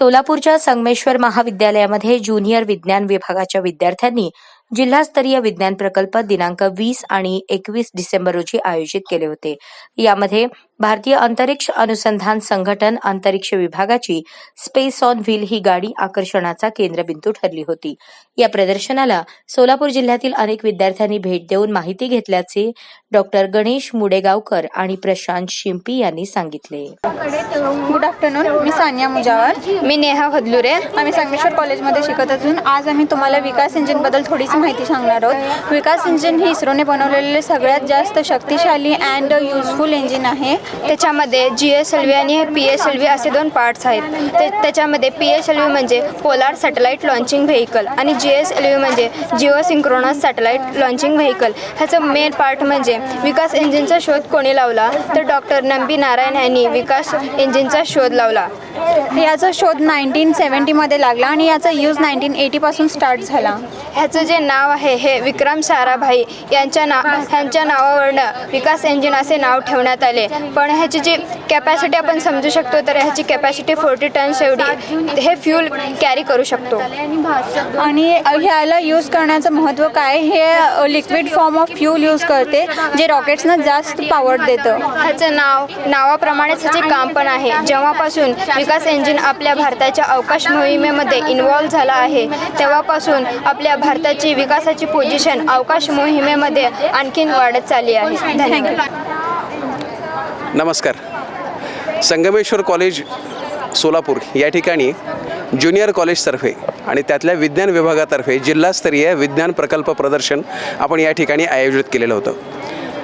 सोलापूरच्या संगमेश्वर महाविद्यालयामध्ये ज्युनियर विज्ञान विभागाच्या विद्यार्थ्यांनी जिल्हास्तरीय विज्ञान प्रकल्प दिनांक वीस आणि एकवीस डिसेंबर रोजी आयोजित केले होते. यामध्ये भारतीय अंतरिक्ष अनुसंधान संघटन अंतरिक्ष विभागाची स्पेस ऑन व्हील ही गाडी आकर्षणाचा केंद्रबिंदू ठरली होती. या प्रदर्शनाला सोलापूर जिल्ह्यातील अनेक विद्यार्थ्यांनी भेट देऊन माहिती घेतल्याचे डॉक्टर गणेश मुडेगावकर आणि प्रशांत शिंपी यांनी सांगितले. गुड आफ्टरनून मी सानिया मुजावर. मी नेहा भदलुरे आम्ही संगमेश्वर कॉलेजमध्ये शिकत असून आज आम्ही तुम्हाला विकास इंजिनबद्दल थोडीशी माहिती सांगणार आहोत. विकास इंजिन ही इस्रोने बनवलेले सगळ्यात जास्त शक्तिशाली अँड युजफुल इंजिन आहे. त्याच्यामध्ये जी एस एल व्ही आणि पी एस एल व्ही असे दोन पार्ट्स आहेत. ते त्याच्यामध्ये पी एस एल व्ही म्हणजे पोलार सॅटेलाईट लॉन्चिंग व्हेकल आणि जी एस एल व्ही म्हणजे geo synchronous satellite launching vehicle ह्याचं मेन पार्ट म्हणजे विकास इंजिनचा शोध कोणी लावला? तर डॉक्टर नंबी नारायण यांनी विकास इंजिनचा शोध लावला. याचा शोध नाईन्टीन सेवन्टीमध्ये लागला आणि याचा यूज नाईन्टीन एटीपासून स्टार्ट झाला. ह्याचं जे नाव आहे हे विक्रम साराभाई यांच्या ना ह्यांच्या नावावरनं विकास इंजिन असे नाव ठेवण्यात आले. पण ह्याची जी कॅपॅसिटी आपण समजू शकतो तर ह्याची कॅपॅसिटी फोर्टी टन्स एवढी हे फ्यूल कॅरी करू शकतो. आणि ह्याला यूज करण्याचं महत्त्व काय? हे liquid form of fuel use करते जे रॉकेट्सना जास्त पॉवर देतं. ह्याचं नाव नावाप्रमाणेच ह्याचे काम पण आहे. जेव्हापासून विकास इंजिन आपल्या भारताच्या अवकाश मोहिमेमध्ये इन्व्हॉल्व्ह झाला आहे. तेव्हापासून आपल्या भारताची विकासाची पोझिशन अवकाश मोहिमेमध्ये आणखीन वाढत चालली आहे. धन्यवाद. नमस्कार. संगमेश्वर कॉलेज सोलापूर या ठिकाणी ज्युनियर कॉलेजतर्फे आणि त्यातल्या विज्ञान विभागातर्फे जिल्हास्तरीय विज्ञान प्रकल्प प्रदर्शन आपण या ठिकाणी आयोजित केलेलं होतं.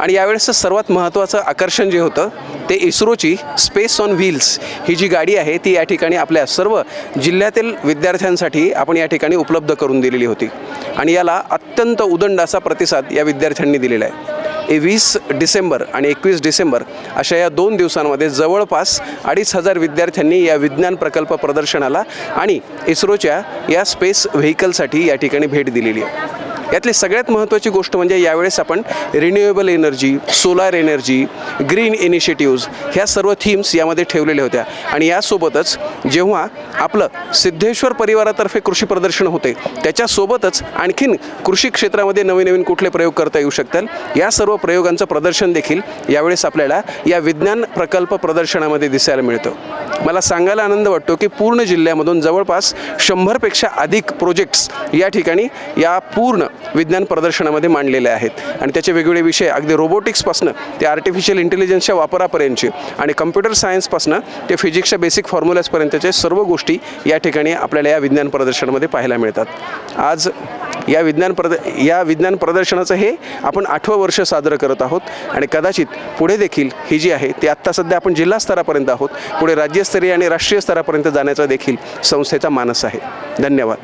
आणि यावेळेसचं सर्वात महत्त्वाचं आकर्षण जे होतं ते इस्रोची स्पेस ऑन व्हील्स ही जी गाडी आहे ती या ठिकाणी आपल्या सर्व जिल्ह्यातील विद्यार्थ्यांसाठी आपण या ठिकाणी उपलब्ध करून दिलेली होती. आणि याला अत्यंत उदंड असा प्रतिसाद या विद्यार्थ्यांनी दिलेला आहे. ए वीस डिसेंबर आणि एकवीस डिसेंबर अशा या दोन दिवसांमध्ये जवळपास अडीच हजार विद्यार्थ्यांनी या विज्ञान प्रकल्प प्रदर्शनाला आणि इस्रोच्या या स्पेस व्हेकलसाठी या ठिकाणी भेट दिलेली आहे. यातली सगळ्यात महत्त्वाची गोष्ट म्हणजे यावेळेस आपण renewable energy solar energy green initiatives ह्या सर्व थीम्स यामध्ये ठेवलेल्या होत्या. आणि यासोबतच जेव्हा आपलं सिद्धेश्वर परिवारातर्फे कृषी प्रदर्शन होते त्याच्यासोबतच आणखीन कृषी क्षेत्रामध्ये नवीन नवीन कुठले प्रयोग करता येऊ शकतात या सर्व प्रयोगांचं प्रदर्शन देखील यावेळेस आपल्याला या विज्ञान प्रकल्प प्रदर्शनामध्ये दिसायला मिळतं. मला सांगायला आनंद वाटतो की पूर्ण जिल्ह्यामधून जवळपास शंभरपेक्षा अधिक प्रोजेक्ट्स या ठिकाणी या पूर्ण विज्ञान प्रदर्शनामध्ये मांडलेले आहेत. आणि त्याचे वेगवेगळे विषय अगदी रोबोटिक्सपासनं ते आर्टिफिशियल इंटेलिजन्सच्या वापरापर्यंतचे आणि कम्प्युटर सायन्सपासनं ते फिजिक्सच्या बेसिक फॉर्म्युलाजपर्यंतच्या सर्व गोष्टी या ठिकाणी आपल्याला या विज्ञान प्रदर्शनामध्ये पाहायला मिळतात. आज या विज्ञान प्रद या विज्ञान प्रदर्शनाचं हे आपण आठवं वर्ष साजरं करत आहोत आणि कदाचित पुढे देखील ही जी आहे ती आत्ता सध्या आपण जिल्हा स्तरापर्यंत आहोत. पुढे राज्यस्तरीय आणि राष्ट्रीय स्तरापर्यंत जाण्याचा देखील संस्थेचा मानस आहे. धन्यवाद.